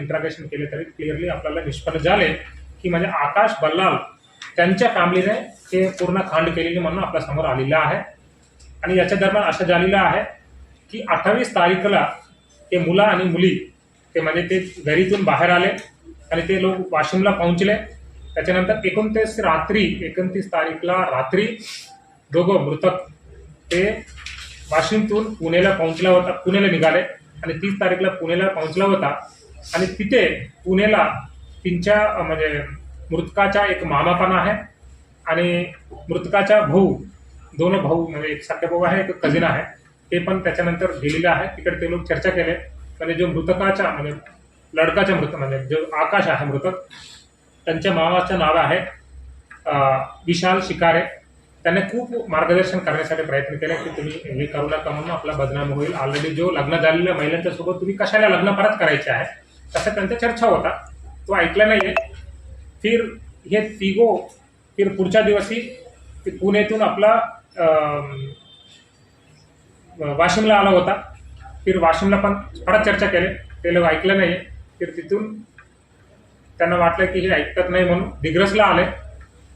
इंट्रागेशन केले तरी क्लिअरली आपल्याला निष्पन्न झाले की म्हणजे आकाश बल्लाल त्यांच्या फॅमिलीने ते पूर्ण खांड केलेली म्हणून आपल्यासमोर आलेलं आहे. आणि याच्या दरम्यान असं झालेलं आहे की अठ्ठावीस तारीखला ते मुलं आणि मुली ते म्हणजे ते घरीतून बाहेर आले आणि ते लोक वाशिमला पोहोचले. त्याच्यानंतर एकोणतीस रात्री एकोणतीस तारीखला रात्री दोघं मृतक ते वाशिमतून पुण्याला पोहोचला होता पुण्याला निघाले. आणि तीस तारीखला पुण्याला पोहोचला होता. आणि तिथे पुण्याला त्यांच्या म्हणजे मृतकाचा एक मामापणा आहे आणि मृतकाचा भाऊ दोन भाऊ म्हणजे एक सख्या भाऊ आहे एक कझिन आहे. ते पण त्याच्यानंतर गेलेले आहे. तिकडे ते लोक चर्चा केले. म्हणजे जो मृतकाचा म्हणजे लडकाच्या मृत म्हणजे जो आकाश आहे मृतक त्यांच्या मामाचं नाव आहे विशाल शिकारे. त्याने खूप मार्गदर्शन करण्यासाठी प्रयत्न केले की तुम्ही हे करू नका म्हणून आपला बदनाम होईल. ऑलरेडी जो लग्न झालेल्या महिलांच्या सोबत तुम्ही कशाला लग्न परत करायचे आहे? तसं त्यांचा चर्चा होता. तो ऐकला नाहीये. फिर हे तिघो फिर पुढच्या दिवशी ते पुण्यातून आपला वाशिमला आला होता. फिर वाशिमला पण परत चर्चा केली. ते लोक ऐकलं नाही फिर तिथून त्यांना वाटलं की हे ऐकत नाही म्हणून दिग्रसला आले.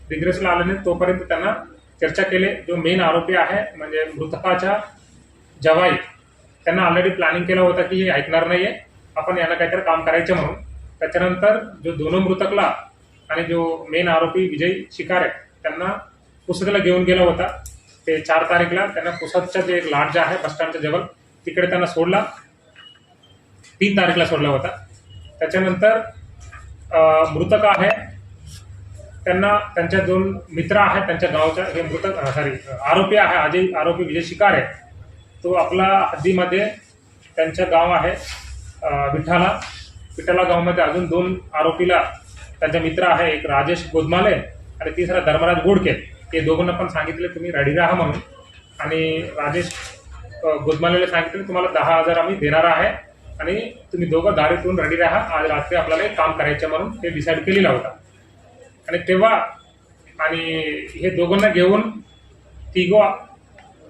दिग्रसला आल्याने तोपर्यंत त्यांना चर्चा केले. जो मेन आरोपी आहे म्हणजे मृतकाच्या जवाई त्यांना ऑलरेडी प्लॅनिंग केलं होतं की हे ऐकणार नाहीये. आपण यांना काहीतरी काम करायचं म्हणून. त्याच्यानंतर जो दोन मृतकला आणि जो मेन आरोपी विजय शिकारे त्यांना पुसदला घेऊन गेला होता. ते चार तारीखला त्यांना पुसदच्या जे एक लाट जे आहे बस स्टँडच्या जवळ तिकडे त्यांना सोडला. तीन तारीखला सोडला होता. त्याच्यानंतर मृतक आहे. त्यांना त्यांच्या दोन मित्र आहेत त्यांच्या गावच्या हे मृतक सॉरी आरोपी आहे अजय आरोपी विजय शिकार आहे. तो आपला हद्दीमध्ये त्यांचं गाव आहे. विठाला विठाला गावामध्ये अजून दोन आरोपीला त्यांचा मित्र आहे एक राजेश गोदमाले आणि तिसरा धर्मराज गोडके हे दोघांना पण सांगितले तुम्ही रेडी राहा म्हणून. आणि राजेश गोदमालेला सांगितले तुम्हाला दहा हजार आम्ही देणार आहे आणि तुम्ही दोघं दारीतून रेडी राहा. आज रात्री आपल्याला एक काम करायचं म्हणून ते डिसाईड केलेला होता. आणि तेव्हा आणि हे दोघांना घेऊन तिघो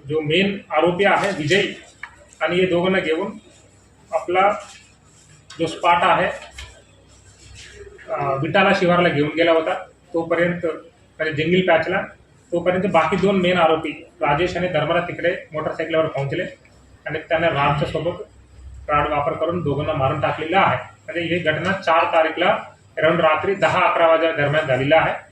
जो मेन आरोपी आहे विजय आणि हे दोघांना घेऊन आपला जो स्पॉट आहे विटाला शिवारला घेऊन गेला होता. तोपर्यंत म्हणजे जंगील पॅचला तोपर्यंत बाकी दोन मेन आरोपी राजेश आणि धर्मराज तिकडे मोटरसायकलवर पोहोचले. आणि त्यांना रामच्या सोबत राड वापर करून दोघांना मारून टाकलेला आहे. म्हणजे ही घटना चार तारीखला अराउंड रात्री दहा अकरा वाजे दरम्यान झालेला आहे.